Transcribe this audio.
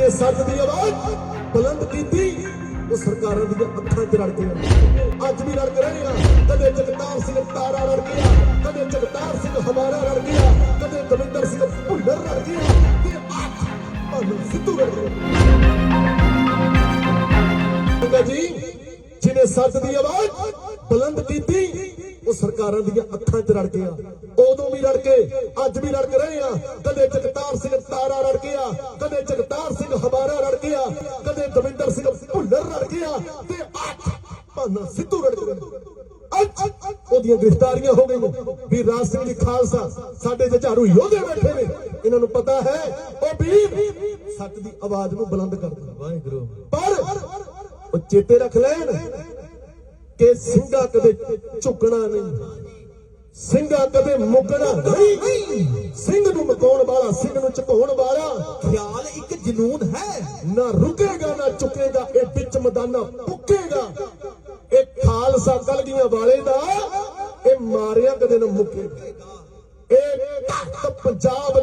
ਜਿਹਨੇ ਸੱਚ ਦੀ ਆਵਾਜ਼ ਬੁਲੰਦ ਕੀਤੀ। ਉਹ ਸਰਕਾਰਾਂ ਦੀਆਂ ਅੱਖਾਂ 'ਚ ਰੜ ਗਿਆ ਅੱਜ ਵੀ ਰੜਕ ਰਹੇ ਕਦੇ ਜਗਤਾਰ ਸਿੰਘ ਤਾਰਾ ਰੜ ਗਿਆ। ਕਦੇ ਜਗਤਾਰ ਸਿੰਘ ਹਮਾਰਾ ਰੜ ਗਿਆ। ਕਦੇ ਦਵਿੰਦਰ ਸਿੰਘ ਭੁੱਲਰ ਰੜ ਗਿਆ। ਤੇ ਅੱਜ ਭਾਨੂੰ ਸਿੱਧੂ ਰੜ ਗਿਆ। ਜੀ? ਜਿਹਨੇ ਸੱਚ ਦੀ ਆਵਾਜ਼ ਬੁਲੰਦ ਕੀਤੀ, ਉਹ ਸਰਕਾਰਾਂ ਦੀਆਂ ਅੱਖਾਂ 'ਚ ਰੜ ਗਿਆ। ਉਦੋਂ ਵੀ ਰੜ ਕੇ, ਅੱਜ ਵੀ ਰੜਕ ਰਹੇ ਆ। ਕਦੇ ਜਗਤਾਰ ਕਦੇ ਜਗਤਾਰ ਸਿੰਘ ਹਮਾਰਾ ਰੜ ਗਿਆ ਕਦੇ ਦਵਿੰਦਰ ਸਿੰਘ ਭੁੱਲਰ ਰੜ ਗਿਆ ਤੇ ਅੱਜ ਭਾਨਾ ਸਿੱਧੂ ਰੜ ਗਿਆ ਅੱਜ ਉਹਦੀਆਂ ਗ੍ਰਿਫਤਾਰੀਆਂ ਹੋ ਗਈਆਂ। ਵੀ ਰਾਜ ਸਿੰਘ ਜੀ ਖਾਲਸਾ ਸਾਡੇ ਜਝਾਰੂ ਯੋਧੇ ਬੈਠੇ ਨੇ ਇਹਨਾਂ ਨੂੰ ਪਤਾ ਹੈ ਉਹ ਵੀਰ ਸੱਚ ਦੀ ਆਵਾਜ਼ ਨੂੰ ਬੁਲੰਦ ਕਰਦਾ ਵਾਹਿਗੁਰੂ। ਪਰ ਉਹ ਚੇਤੇ ਰੱਖ ਲੈਣ ਕਿ ਸਿੰਘਾ ਕਦੇ ਝੁਕਣਾ ਨਹੀਂ। ਸਿੰਘਾ ਕਦੇ ਮੁਕਣਾ ਨਹੀਂ। ਸਿੰਘ ਨੂੰ ਮਕਾਉਣ ਵਾਲਾ, ਸਿੰਘ ਨੂੰ ਝੁਕਾਉਣ ਵਾਲਾ, ਖਿਆਲ ਇੱਕ ਜਨੂਨ ਹੈ। ਨਾ ਰੁਕੇਗਾ, ਨਾ ਝੁਕੇਗਾ ਇਹ ਵਿੱਚ ਮਦਾਨਾ ਪੁੱਕੇਗਾ। ਇਹ ਖਾਲਸਾ ਕਲਗੀਆਂ ਵਾਲੇ ਦਾ, ਇਹ ਮਾਰਿਆ ਕਦੇ ਨਾ ਮੁੱਕੇਗਾ। ਇਹ ਤਖਤ ਪੰਜਾਬ